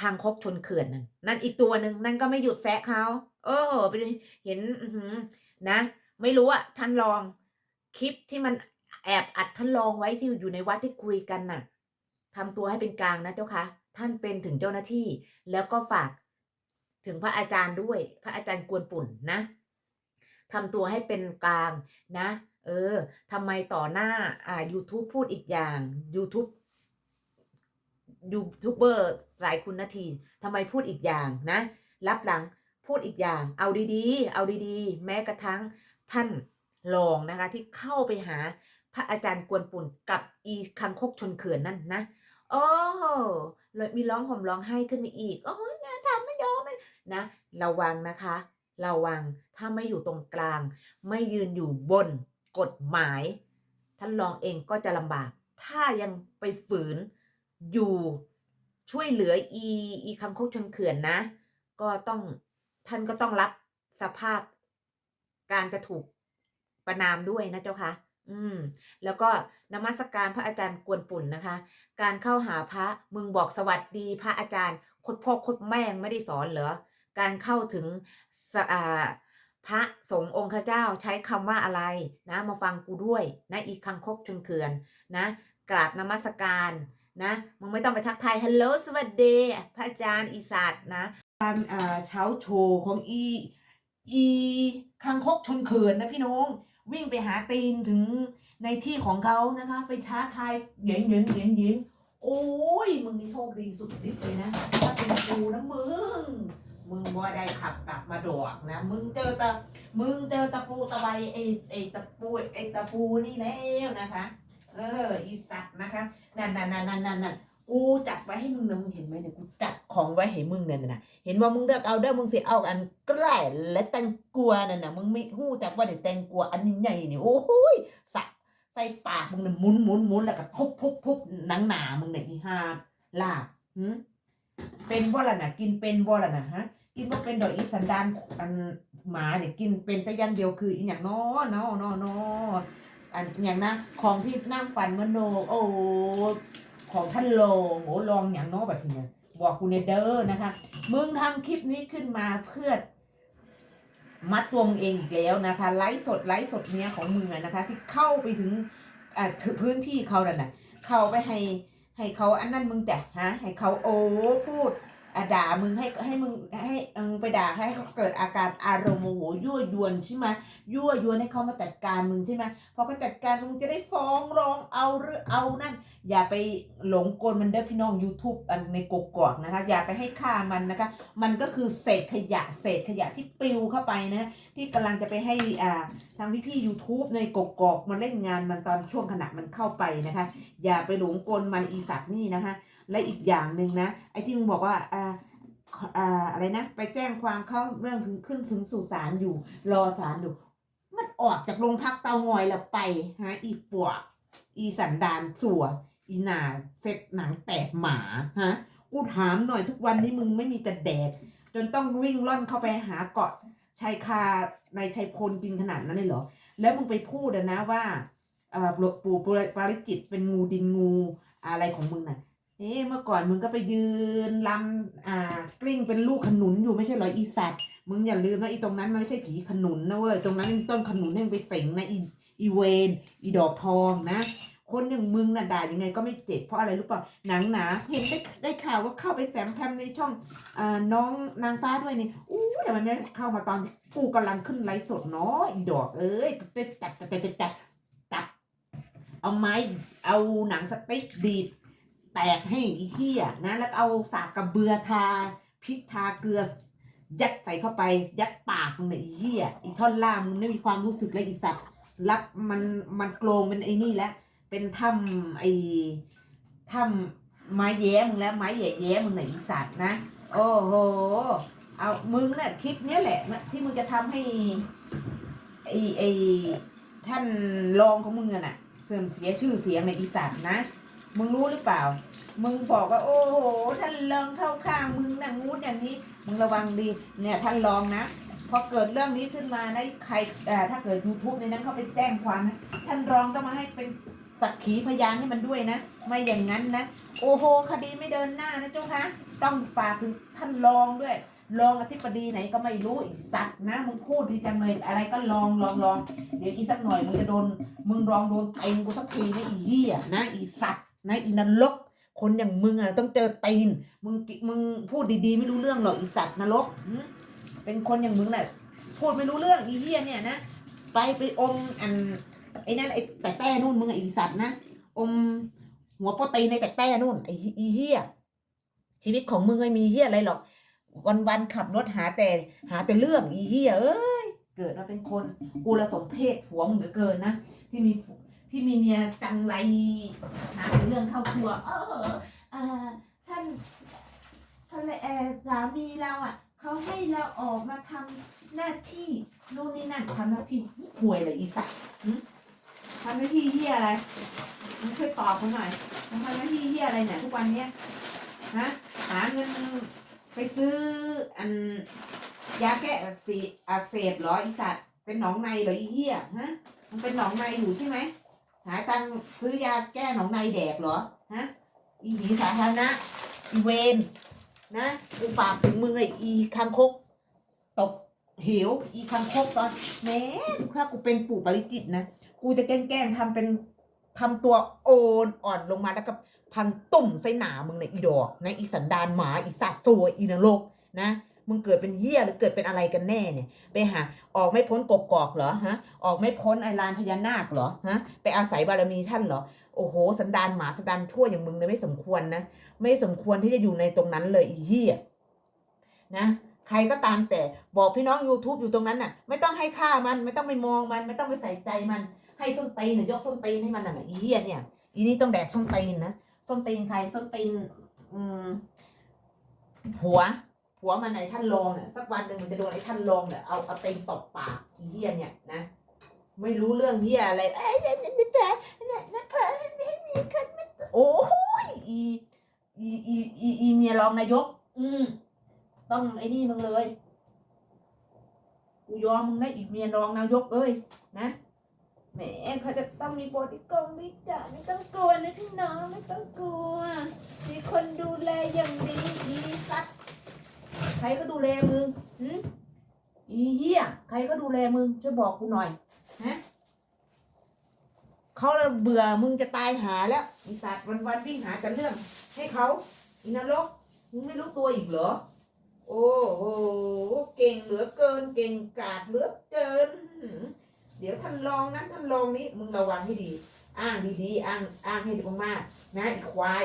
คางคกชนเขื่อนนั่นนั่นอีกตัวหนึ่งนั่นก็ไม่หยุดแซะเขาเออไปเห็นนะ ไม่รู้อะท่านลองคลิปที่มันแอบอัดท่านลองไว้ที่อยู่ในวัดที่คุยกันน่ะทำตัวให้เป็นกลางนะเจ้าคะท่านเป็นถึงเจ้าหน้าที่ แล้วก็ฝากถึงพระอาจารย์ด้วย พระอาจารย์กวนปุ่นนะทำตัวให้เป็นกลางนะ เออทำไมต่อหน้าอ่า YouTube พูดอีกอย่าง YouTube ยูทูบเบอร์สายคุณนาทีทำไมพูดอีกอย่างนะ รับหลังพูดอีกอย่าง เอาดีๆ เอาดีๆ แม้กระทั่งท่านรองนะคะ ที่เข้าไปหาพระอาจารย์กวนปุ่นกับอีคังคกชนเขื่อนนั่นนะ โอ้เลยมีร้องห่มร้องไห้ขึ้นมาอีก โอ้ยนะทำไม่ยอมเลยนะระวังนะคะระวังถ้าไม่อยู่ตรงกลาง ไม่ยืนอยู่บนกฎหมาย ท่านรองเองก็จะลำบาก ถ้ายังไปฝืน อยู่ช่วยเหลืออีอีคังคกชนเขื่อนนะ ก็ต้องท่านก็ต้องรับสภาพการจะถูกประนามด้วยนะเจ้าค่ะ อืม แล้วก็นมัสการพระอาจารย์กวนปุ่นนะคะ การเข้าหาพระมึงบอกสวัสดีพระอาจารย์คดพ่อคดแม่งไม่ได้สอนเหรอ การเข้าถึงสอ่าพระสงฆ์องค์ข้าเจ้าใช้คำว่าอะไรนะ มาฟังกูด้วยนะอีคังคกชนเขื่อนนะ กราบนมัสการ นะมึงไม่ต้องไปทักทายฮัลโหลสวัสดีพระอาจารย์อีสัตนะการอ่าเช้าโชว์ของอีอีคังคกชนเขื่อนนะพี่น้องวิ่งไปหาตีนถึงในที่ของเขานะคะ ไปท้าทายเหยิงเหยิงเหยิงเหยิงโอ้ยมึงนี่โชคดีสุดฤทธิ์เลยนะถ้าเป็นกูนะมึงมึงว่าได้ขับกลับมาดอกนะ มึงเจอตะมึงเจอตะปูตะไบไอไอตะปูไอตะปูนี่แล้วนะคะ เออ อีสัตว์นะคะ นั่นนั่นนั่นนั่นนั่นกูจัดไว้ให้มึงนะมึงเห็นไหมเนี่ยกูจัดของไว้ให้มึงเนี่ยนะเห็นว่ามึงเลือกเอาเด้อมึงสิเอาอันใกล้และแตงกัวนั่นน่ะมึงไม่หู้จักว่าเดี๋ยวแตงกัวอันนี้ใหญ่นี่โอ้โหยสัตว์ใส่ปากมึงเนี่ยหมุนหมุนหมุนแล้วก็ทุบทุบทุบหนังหนามึงเนี่ยอีห่าลาบหืมเป็นบ่ล่ะน่ะกินเป็นบ่ล่ะน่ะฮะกินว่าเป็นดอกอีสันดานอันหมาเนี่ยกินเป็นแต่ยังเดียวคืออีอย่างนอนอนอนอ อันอย่างนะของที่นั่งฟันมโน โอ้ของท่านโลโหลองอย่างน้อแบบนี้บอกกูเนเดอร์นะคะ มึงทำคลิปนี้ขึ้นมาเพื่อมัดตัวมึงเองอีกแล้วนะคะ ไลฟ์สดไลฟ์สดเนี้ยของมึงนะคะ ที่เข้าไปถึงอ่าถึงพื้นที่เขานั่นน่ะ เข้าไปให้ให้เขาอันนั้นมึงแต่ฮะให้เขาโอ้พูด ด่ามึงให้ให้มึงให้เออไปด่าให้เขาเกิดอาการอารมณ์โมโหยั่วยวนใช่ไหมยั่วยวนให้เขามาจัดการมึงใช่ไหมพอเขาจัดการมึงจะได้ฟ้องร้องเอาหรือเอานั่น อย่าไปหลงกลมันเด้อพี่น้อง YouTube อันในกกอกนะคะ อย่าไปให้ค่ามันนะคะ มันก็คือเศษขยะเศษขยะที่ปลิวเข้าไปนะที่กำลังจะไปให้อ่าทางพี่พี่ๆ YouTube ในกกอกมาเล่นงานมันตอนช่วงขณะมันเข้าไปนะคะ อย่าไปหลงกลมันอีสัตว์นี่นะคะ และอีกอย่างหนึ่งนะ ไอ้ที่มึงบอกว่าอ่าอ่าอะไรนะ ไปแจ้งความเข้าเรื่องถึงขึ้นถึงสู่ศาลอยู่ รอศาลอยู่ มันออกจากโรงพักเตางอยแล้วไปฮะอีปวก อีสันดานสัวอีหนาเซ็ตหนังแตกหมาฮะกูถามหน่อยทุกวันนี้มึงไม่มีแต่แดด จนต้องวิ่งล่อนเข้าไปหาเกาะชายคาในชายพลกินขนาดนั้นเลยเหรอ แล้วมึงไปพูดอะนะว่าอ่อหลวงปู่ปาริจิตเป็นงูดินงูอะไรของมึงน่ะ เอ๊ะเมื่อก่อนมึงก็ไปยืนลำอ่ากลิ้งเป็นลูกขนุนอยู่ไม่ใช่เหรออีสัตว์มึงอย่าลืมนะอีตรงนั้นมันไม่ใช่ผีขนุนนะเว้ยตรงนั้นมีต้นขนุนให้มึงไปเสงนะอีอีเวนอีดอกทองนะ คนอย่างมึงน่ะด่ายังไงก็ไม่เจ็บเพราะอะไรรู้เปล่าหนังหนาเห็นได้ได้ข่าวว่าเข้าไปแสมแพมในช่องอ่าน้องนางฟ้าด้วยนี่อู้แต่มันไม่เข้ามาตอนกูกำลังขึ้นไลฟ์สดเนาะอีดอกเอ้ยจัดจัดจัดจัดจัดเอาไม้เอาหนังสติ๊กดีด แตกให้อีเหี้ยนะ แล้วเอาสากกระเบือทาพริกทาเกลือ ยัดใส่เข้าไป ยัดปากมึงเนี่ยอีเหี้ยอีท่อนล่างมึงไม่มีความรู้สึกเลยอีสัตว์รับมันมันโกลงเป็นไอ้นี่แล้วเป็นถ้ำไอ้ถ้ำไม้แย้มึงแล้วไม้แย่แย้มึงเนี่ยอีสัตว์นะ โอ้โหเอามึงเนี่ยคลิปเนี้ยแหละนะที่มึงจะทำให้ไอ้ไอ้ท่านรองของมึงอะน่ะ เสื่อมเสียชื่อเสียงในอีสัตว์นะ มึงรู้หรือเปล่า มึงบอกว่า โอ้โหท่านรองเข้าข้างมึงนะงูอย่างนี้ มึงระวังดี เนี่ยท่านรองนะพอเกิดเรื่องนี้ขึ้นมานะใครถ้าเกิด YouTube ในนั้นเขาไปแจ้งความนะท่านรองต้องมาให้เป็นสักขีพยานให้มันด้วยนะ ไม่อย่างนั้นนะ โอ้โห คดีไม่เดินหน้านะเจ้าคะต้องฝากถึงท่านรองด้วยรองอธิบดีไหนก็ไม่รู้อีกสัตว์นะมึงพูดดีจังเลยอะไรก็ลองลองลองเดี๋ยวอีสักหน่อยมึงจะโดนมึงลองโดนเต็งกูสักทีนะอีเหี้ยนะอีสัตว์ นะอีนรก คนอย่างมึงอะต้องเจอตีน มึงกิมึงพูดดีๆ ไม่รู้เรื่องหรอกอีสัตว์นรกเป็นคนอย่างมึงแหละพูดไม่รู้เรื่องอีเหี้ยเนี่ยนะไปไปอมอันไอ้นั่นไอ้แต่แต่นู่นมึงอะอีสัตว์นะอมหัวโปรตีนในแต่แต่นู่นไอ้อีเหี้ยชีวิตของมึงไม่มีเหี้ยอะไรหรอก วันๆขับรถหาแต่หาแต่เรื่องอีเหี้ยเอ้ยเกิดมาเป็นคนกูละสมเพศผัวมึงเหลือเกินนะที่มี ที่มีเมียจังไรหาเรื่องเข้าครัว เอออ่าท่านท่านเออสามีเราอะเขาให้เราออกมาทำหน้าที่นู่นนี่นั่นทำหน้าที่ห่วยเลยอีสัตว์ทำหน้าที่เหี้ยอะไรมึงช่วยตอบมาหน่อยมึงทำหน้าที่เหี้ยอะไรเนี่ยทุกวันเนี้ยฮะหาเงินไปซื้ออันยาแก้อักเสบอักเสบหรออีสัตว์เป็นหนองในหรออีเหี้ยฮะมันเป็นหนองในอยู่ใช่ไหม หาตังซื้อยาแก้หนองในแดกเหรอ ฮะ อีหีสาธารณะ อีเวนนะ กูฝากถึงมึงเลยอีคังคก ตกเหวอีคังคกตอนแม้ถ้ากูเป็นปู่ปริจิตรนะ กูจะแกล้งๆทำเป็นทำตัวโอนอ่อนลงมาแล้วก็พังตุ่มใส่หนามึงเนี่ยอีดอกนะอีสันดานหมาอีสัตว์สัวอีนรกนะ มึงเกิดเป็นเหี้ยหรือเกิดเป็นอะไรกันแน่เนี่ย ไปหาออกไม่พ้นกกอกเหรอฮะ ออกไม่พ้นไอลานพญานาคเหรอฮะ ไปอาศัยบารมีท่านเหรอ โอ้โห สันดานหมาสันดานชั่วอย่างมึงเนี่ยไม่สมควรนะ ไม่สมควรที่จะอยู่ในตรงนั้นเลยอีเหี้ยนะใครก็ตามแต่บอกพี่น้อง YouTube อยู่ตรงนั้นน่ะ ไม่ต้องให้ค่ามันไม่ต้องไปมองมัน ไม่ต้องไปใส่ใจมัน ให้ส้นตีนน่ะยกส้นตีนให้มันน่ะอีเหี้ยเนี่ยอีนี่ต้องแดกส้นตีนนะส้นตีนใครส้นตีนอืมผัว ผัวมันไหนท่านรองเนี่ยสักวันหนึ่งมันจะโดนไอ้ท่านรองเนี่ยเอาเอาเตีนตบปากอีเหี้ยเนี่ยนะ ไม่รู้เรื่องเหี้ยอะไรเอ้ยเนี่ยเนี่ยเนี่ยเนี่ยเนี่ยเพิ่นไม่มีคนไม่โอ้ยอีอีอีอีอีเมียรองนายก อืมต้องไอ้นี่มึงเลยกูยอมมึงนะอีเมียรองนายกเอ้ยนะแหมเขาจะต้องมีบริกรบริกาไม่ต้องกลัวนะพี่น้องไม่ต้องกลัว มีคนดูแลอย่างดี ใครก็ดูแลมึงหึอีเหี้ยใครก็ดูแลมึงช่วยบอกกูหน่อยฮะเขาเบื่อมึงจะตายหาแล้วอีสัตว์วันๆวิ่งหาแต่เรื่อง ให้เขาอีนรกมึงไม่รู้ตัวอีกเหรอ โอ้โหเก่งเหลือเกิน เก่งกาจเหลือเกิน เดี๋ยวท่านรองนั้นท่านรองนี้มึงระวังให้ดี อ้างดีๆอ้างอ้างให้ดีมากๆนะอีควาย